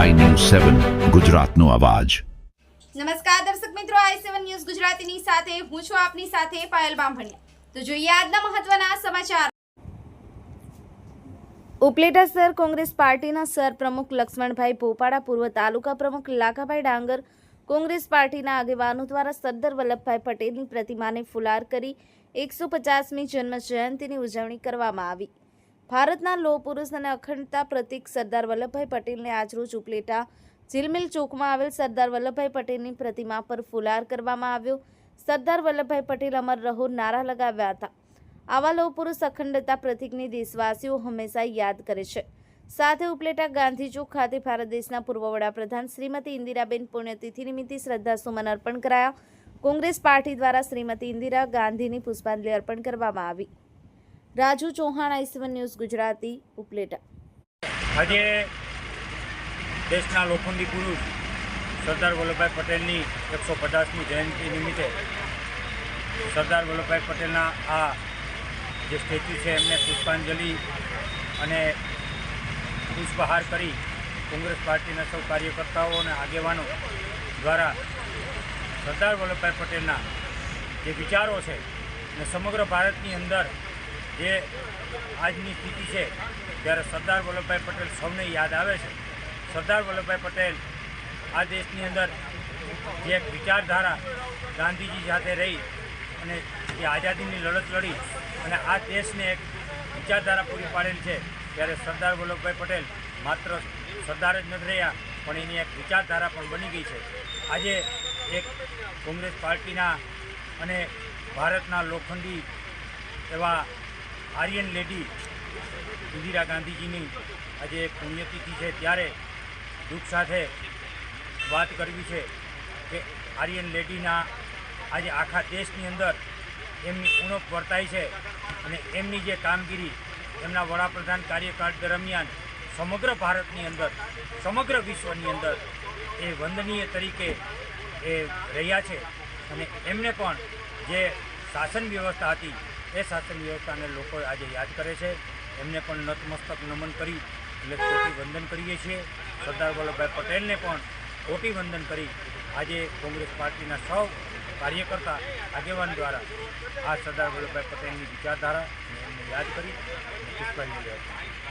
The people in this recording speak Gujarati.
સેવન ગુજરાતનો અવાજ. નમસ્કાર દર્શક મિત્રો આઈ સેવન ન્યૂઝ ગુજરાતીની સાથે હું છું આપની સાથે પાયલ બામભણિયા. તો જોઈએ આજના મહત્વના સમાચાર. ઉપલેટા સર કોંગ્રેસ પાર્ટીના સર પ્રમુખ લક્ષ્મણભાઈ ભોપાડા પૂર્વ તાલુકા પ્રમુખ લાખાભાઈ ડાંગર, કોંગ્રેસ પાર્ટીના આગેવાનો દ્વારા સરદાર વલ્લભભાઈ પટેલની પ્રતિમાને ફુલાર કરી એકસો પચાસમી જન્મ જયંતિની ઉજવણી કરવામાં આવી. ભારતના લોહ પુરુષ અને અખંડતા પ્રતિક સરદાર વલ્લભભાઈ પટેલને આજરોજ ઉપલેટા ઝીલમિલ ચોકમાં આવેલ સરદાર વલ્લભભાઈ પટેલની પ્રતિમા પર ફુલાર કરવામાં આવ્યો. સરદાર વલ્લભભાઈ પટેલ અમર રહો નારા લગાવ્યા હતા. આવા લોહ પુરુષ અખંડતા પ્રતિકની દેશવાસીઓ હંમેશા યાદ કરે છે. સાથે ઉપલેટા ગાંધી ચોક ખાતે ભારત દેશના પૂર્વ વડાપ્રધાન શ્રીમતી ઇન્દિરાબેન પુણ્યતિથિ નિમિત્તે શ્રદ્ધાસુમન અર્પણ કરાયા. કોંગ્રેસ પાર્ટી દ્વારા શ્રીમતી ઇન્દિરા ગાંધીની પુષ્પાંજલિ અર્પણ કરવામાં આવી. Raju Chauhan I C one news, Gujarati, Upleta. આજે દેશના લોખંડી પુરુષ સરદાર વલ્લભભાઈ પટેલની એકસો પચાસમી જયંતિ નિમિત્તે સરદાર વલ્લભભાઈ પટેલના આ જે સ્ટેચ્યુ છે, એમને પુષ્પાંજલિ અને પુષ્પહાર કરી કોંગ્રેસ પાર્ટીના સૌ કાર્યકર્તાઓ અને આગેવાનો દ્વારા સરદાર વલ્લભભાઈ પટેલના જે વિચારો છે અને સમગ્ર ભારતની અંદર જે આજની સ્થિતિ છે ત્યારે સરદાર વલ્લભભાઈ પટેલ સૌને યાદ આવે છે, સરદાર વલ્લભભાઈ પટેલ આ દેશની અંદર જે એક વિચારધારા ગાંધીજી સાથે રહી અને જે આઝાદીની લડત લડી અને આ દેશને એક વિચારધારા પૂરી પાડેલી છે, ત્યારે સરદાર વલ્લભભાઈ પટેલ માત્ર સરદાર જ નથી રહ્યા, પણ એની એક વિચારધારા પણ બની ગઈ છે. આજે એક કોંગ્રેસ પાર્ટીના અને ભારતના લોખંડી એવા આર્યન લેડી ઇન્દિરા ગાંધીજીની આજે પુણ્યતિથિ છે. ત્યારે દુઃખ સાથે વાત કરવી છે કે આર્યન લેડીના આજે આખા દેશની અંદર એમની ઉણપ વર્તાય છે અને એમની જે કામગીરી એમના વડાપ્રધાન કાર્યકાળ દરમિયાન સમગ્ર ભારતની અંદર, સમગ્ર વિશ્વની અંદર એ વંદનીય તરીકે એ રહ્યા છે. અને એમને પણ જે શાસન વ્યવસ્થા હતી. એ શાસન વ્યવસ્થાને લોકો આજે યાદ કરે છે. એમને પણ નતમસ્તક નમન કરી એટલે કોટી વંદન કરીએ છીએ. સરદાર વલ્લભભાઈ પટેલને પણ કોટી વંદન કરી આજે કોંગ્રેસ પાર્ટીના સૌ કાર્યકર્તા આગેવાન દ્વારા આ સરદાર વલ્લભભાઈ પટેલની વિચારધારા એમને યાદ કરી પુષ્પાંજલિ કરી.